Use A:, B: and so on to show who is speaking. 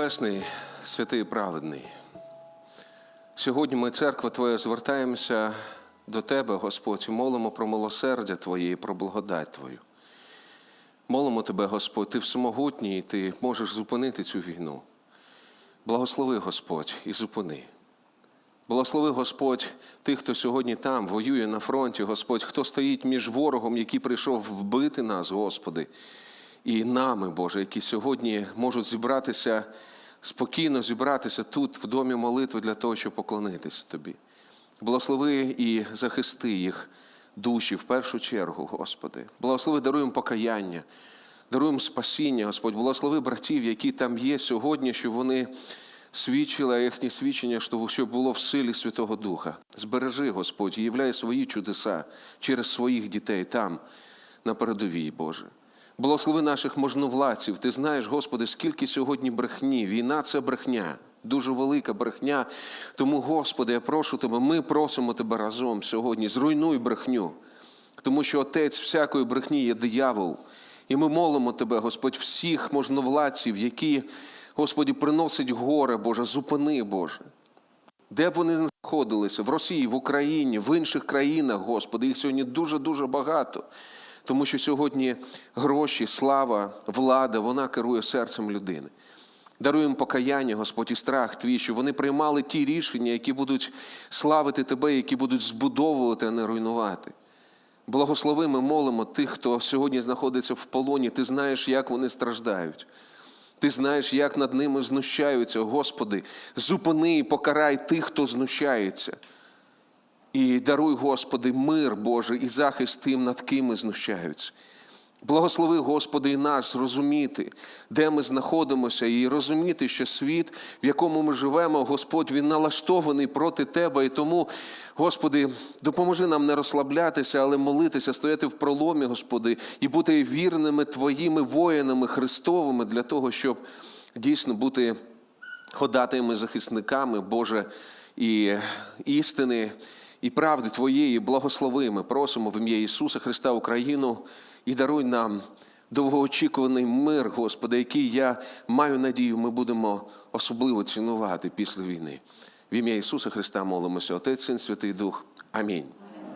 A: Небесний, святий і праведний. Сьогодні ми, церква Твоя, звертаємося до Тебе, Господь, і молимо про милосердя Твоє і про благодать Твою. Молимо Тебе, Господь, Ти всемогутній, і Ти можеш зупинити цю війну. Благослови, Господь, і зупини. Благослови Господь тих, хто сьогодні там воює на фронті, Господь, хто стоїть між ворогом, який прийшов вбити нас, Господи, і нами, Боже, які сьогодні можуть зібратися, спокійно зібратися тут, в домі молитви, для того, щоб поклонитися Тобі. Благослови і захисти їх душі в першу чергу, Господи. Благослови, даруємо покаяння, даруємо спасіння, Господь. Благослови братів, які там є сьогодні, щоб вони свідчили, а їхнє свідчення, щоб було в силі Святого Духа. Збережи, Господь, і являй свої чудеса через своїх дітей там, на передовій, Боже. Благослови наших можновладців. Ти знаєш, Господи, скільки сьогодні брехні. Війна це брехня, дуже велика брехня. Тому, Господи, я прошу Тебе, ми просимо Тебе разом сьогодні. Зруйнуй брехню, тому що отець всякої брехні є диявол. І ми молимо Тебе, Господь, всіх можновладців, які, Господі, приносять горе, Боже, зупини, Боже. Де б вони знаходилися? В Росії, в Україні, в інших країнах, Господи, їх сьогодні дуже-дуже багато. Тому що сьогодні гроші, слава, влада, вона керує серцем людини. Даруємо покаяння, Господь, і страх твій, щоб вони приймали ті рішення, які будуть славити Тебе, які будуть збудовувати, а не руйнувати. Благослови, ми молимо тих, хто сьогодні знаходиться в полоні. Ти знаєш, як вони страждають. Ти знаєш, як над ними знущаються. Господи, зупини і покарай тих, хто знущається. І даруй, Господи, мир Божий і захист тим, над ким знущаються. Благослови, Господи, і нас зрозуміти, де ми знаходимося, і розуміти, що світ, в якому ми живемо, Господь, він налаштований проти Тебе. І тому, Господи, допоможи нам не розслаблятися, але молитися, стояти в проломі, Господи, і бути вірними Твоїми воїнами Христовими для того, щоб дійсно бути ходатими захисниками, Боже, і істини і правди Твоєї, благослови. Ми просимо в ім'я Ісуса Христа Україну і даруй нам довгоочікуваний мир, Господи, який я маю надію, ми будемо особливо цінувати після війни. В ім'я Ісуса Христа молимося, Отець, Син, Святий Дух. Амінь.